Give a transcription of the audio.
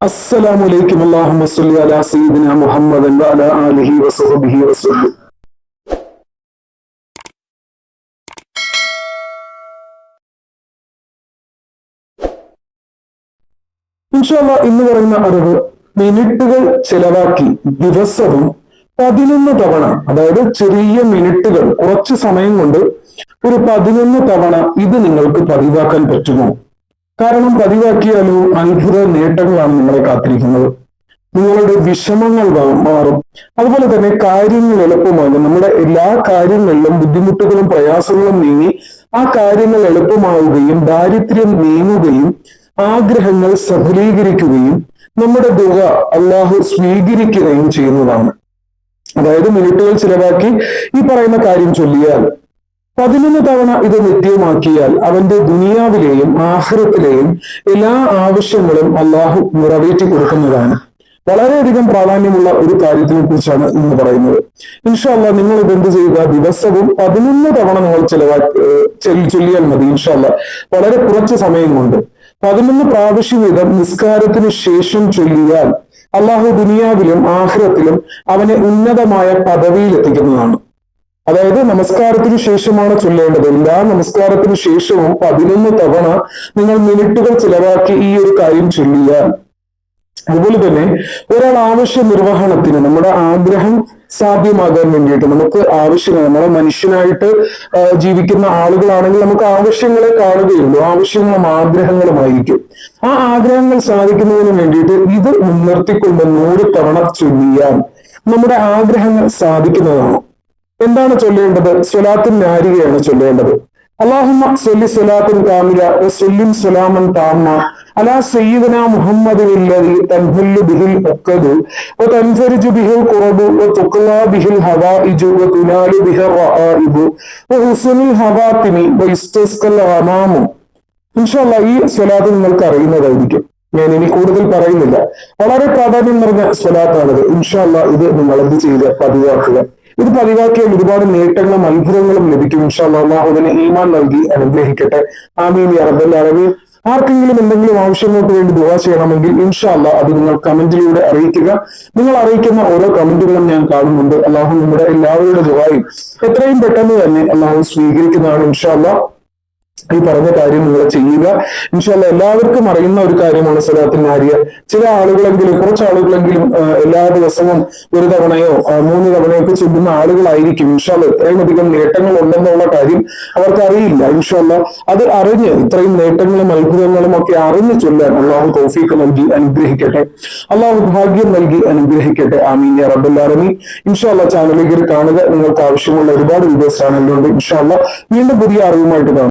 السلام عليكم اللهم صل على سيدنا محمد وعلى آله وصحبه وسلم ഇൻഷാല്ല ഇന്ന് പറയുന്ന അറിവ് മിനിറ്റുകൾ ചെലവാക്കി ദിവസവും പതിനൊന്ന് തവണ അതായത് ചെറിയ മിനിറ്റുകൾ കുറച്ച് സമയം കൊണ്ട് ഒരു പതിനൊന്ന് തവണ ഇത് നിങ്ങൾക്ക് പതിവാക്കാൻ പറ്റുമോ കാരണം പതിവാക്കിയാലോ അത്ഭുത നേട്ടങ്ങളാണ് നിങ്ങളെ കാത്തിരിക്കുന്നത്. നിങ്ങളുടെ വിഷമങ്ങൾ മാറും. അതുപോലെ തന്നെ കാര്യങ്ങൾ എളുപ്പമാകും. നമ്മുടെ എല്ലാ കാര്യങ്ങളിലും ബുദ്ധിമുട്ടുകളും പ്രയാസങ്ങളും നീങ്ങി ആ കാര്യങ്ങൾ എളുപ്പമാവുകയും ദാരിദ്ര്യം നീങ്ങുകയും ആഗ്രഹങ്ങൾ സഫലീകരിക്കുകയും നമ്മുടെ ദുഃഖ അള്ളാഹു സ്വീകരിക്കുകയും ചെയ്യുന്നതാണ്. അതായത് മിനിറ്റുകൾ ചിലവാക്കി ഈ പറയുന്ന കാര്യം ചൊല്ലിയാൽ പതിനൊന്ന് തവണ ഇത് നിത്യമാക്കിയാൽ അവന്റെ ദുനിയാവിലെയും ആഹ്റത്തിലെയും എല്ലാ ആവശ്യങ്ങളും അള്ളാഹു നിറവേറ്റി കൊടുക്കുന്നതാണ്. വളരെയധികം പ്രാധാന്യമുള്ള ഒരു കാര്യത്തിനെ കുറിച്ചാണ് ഇന്ന് പറയുന്നത്. ഇൻഷാല്ല നിങ്ങൾ ഇത് ഇതെന്ത് ചെയ്യുക? ദിവസവും പതിനൊന്ന് തവണ നിങ്ങൾ ചെലവാ ചൊല്ലിയാൽ മതി ഇൻഷാല്ല വളരെ കുറച്ച് സമയം കൊണ്ട്. പതിനൊന്ന് പ്രാവശ്യം വീതം നിസ്കാരത്തിന് ശേഷം ചൊല്ലിയാൽ അള്ളാഹു ദുനിയാവിലും ആഹ്റത്തിലും അവനെ ഉന്നതമായ പദവിയിൽ എത്തിക്കുന്നതാണ് അതായത് നമസ്കാരത്തിന് ശേഷമാണ് ചൊല്ലേണ്ടത്. എല്ലാ നമസ്കാരത്തിന് ശേഷവും പതിനൊന്ന് തവണ നിങ്ങൾ മിനിറ്റുകൾ ചിലവാക്കി ഈ ഒരു കാര്യം ചൊല്ലിയാൽ അതുപോലെ തന്നെ ഒരാൾ ആവശ്യ നിർവഹണത്തിന് നമ്മുടെ ആഗ്രഹം സാധ്യമാകാൻ വേണ്ടിയിട്ട് നമുക്ക് ആവശ്യങ്ങൾ നമ്മളെ മനുഷ്യനായിട്ട് ജീവിക്കുന്ന ആളുകളാണെങ്കിൽ നമുക്ക് ആവശ്യങ്ങളെ കാണുകയുള്ളൂ. ആവശ്യങ്ങളും ആഗ്രഹങ്ങളുമായിരിക്കും ആ ആഗ്രഹങ്ങൾ സാധിക്കുന്നതിന് വേണ്ടിയിട്ട് ഇത് മുൻനിർത്തിക്കൊണ്ട് നൂറ് തവണ ചൊല്ലിയാൽ നമ്മുടെ ആഗ്രഹങ്ങൾ സാധിക്കുന്നതാണ്. എന്താണ് ചൊല്ലേണ്ടത്? സ്വലാത്തും നാരികയാണ് ചൊല്ലേണ്ടത്. അള്ളാഹുമ സൊല്ലി സ്വലാത്തുൻ കാമില സൊല്ലിൻ സലാമൻ താമ അലാ സയ്യിദന മുഹമ്മദ് ഇല്ലദി തൻഹുല്ലു ബിഹിൽ ഒക്കതു വ തൻഫരിജു ബിഹിൽ ഖുറബു വതുഖ്ലാ ബിഹിൽ ഹവായിജു വതുനാലു ബിഹിൽ ഹുസ്നുൽ വഹുസ്നുൽ വ വയസ്തസ്കൽ അമാമു ഇൻഷാല്ല ഈ സ്വലാത്ത് നിങ്ങൾക്ക് അറിയുന്നതായിരിക്കും. ഞാൻ ഇനി കൂടുതൽ പറയുന്നില്ല. വളരെ പ്രാധാന്യം നിറഞ്ഞ സ്വലാത്താണിത്. ഇൻഷാല്ല ഇത് നിങ്ങൾ എന്ത് ചെയ്ത് പതിവാക്കുക. ഇത് പതിവാക്കിയാൽ ഒരുപാട് നേട്ടങ്ങളും അത്ഭുതങ്ങളും ലഭിക്കും ഇൻഷാല്ലാഹുവിന് ഈമാൻ നൽകി അനുഗ്രഹിക്കട്ടെ. ആമീൻ യാ അറബി ആർക്കെങ്കിലും എന്തെങ്കിലും ആവശ്യങ്ങൾക്ക് വേണ്ടി ദുവാ ചെയ്യണമെങ്കിൽ ഇൻഷാല്ല അത് നിങ്ങൾ കമന്റിലൂടെ അറിയിക്കുക. നിങ്ങൾ അറിയിക്കുന്ന ഓരോ കമന്റുകളും ഞാൻ കാണുന്നുണ്ട്. അള്ളാഹു നമ്മുടെ എല്ലാവരുടെ ദുവായും എത്രയും പെട്ടെന്ന് തന്നെ അള്ളാഹു സ്വീകരിക്കുന്നതാണ് ഇൻഷാല്ല ഈ പറഞ്ഞ കാര്യം നിങ്ങൾ ചെയ്യുക. ഇൻഷാല്ല എല്ലാവർക്കും അറിയുന്ന ഒരു കാര്യമാണ് സലാത്തിൻ ആര്യ ചില ആളുകളെങ്കിലും കുറച്ച് ആളുകളെങ്കിലും എല്ലാ ദിവസവും ഒരു തവണയോ മൂന്ന് തവണയോ ഒക്കെ ചൊല്ലുന്ന ആളുകളായിരിക്കും. ഇൻഷാല്ല ഇത്രയും അധികം നേട്ടങ്ങൾ ഉണ്ടെന്നുള്ള കാര്യം അവർക്ക് അറിയില്ല ഇൻഷാല്ല അത് അറിഞ്ഞ് ഇത്രയും നേട്ടങ്ങളും അത്ഭുതങ്ങളും ഒക്കെ അറിഞ്ഞ് ചൊല്ലാൻ അള്ളാഹു തോഫീക്ക് നൽകി അനുഗ്രഹിക്കട്ടെ. അള്ളാഹു ഭാഗ്യം നൽകി അനുഗ്രഹിക്കട്ടെ. ആമീൻ റബ്ബുല്ലാറമി ഇൻഷാല്ല ചാനലിൽ കാണുക. നിങ്ങൾക്ക് ആവശ്യമുള്ള ഒരുപാട് വീഡിയോസ് ചാനലിലുണ്ട് ഇൻഷാല്ല വീണ്ടും പുതിയ അറിവുമായിട്ട്